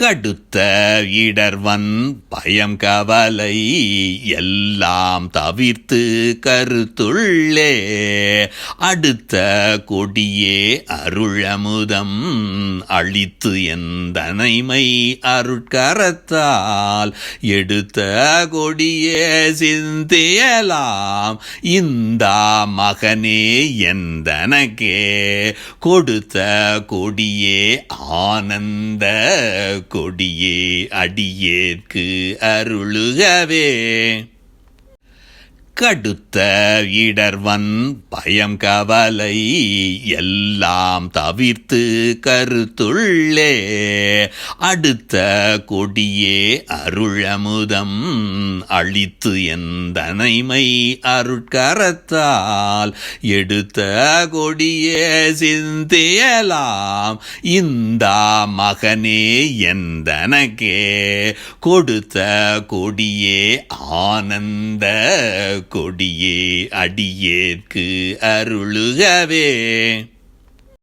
கடுத்த இடர்வன் பயம் கவலை எல்லாம் தவிர்த்து கருத்துள்ளே. அடுத்த கொடியே அருளமுதம் அழித்து எந்தனைமை அருட்கரத்தால். எடுத்த கொடியே சிந்தியலாம் இந்த மகனே எந்தனக்கே. கொடுத்த கொடியே ஆனந்த கொடியே அடியேற்கு அருளுகவே. கடுத்த இடர்வன் பயம் கவலை எல்லாம் தவிர்த்து கருத்துள்ளே. அடுத்த கொடியே அருளமுதம் அழித்து எந்தனைமை அருட்கரத்தால். எடுத்த கொடியே சிந்தியலாம் இந்த மகனே எந்தனக்கே கொடுத்த கொடியே ஆனந்த கொடியே அடியேற்கு அருளுகவே.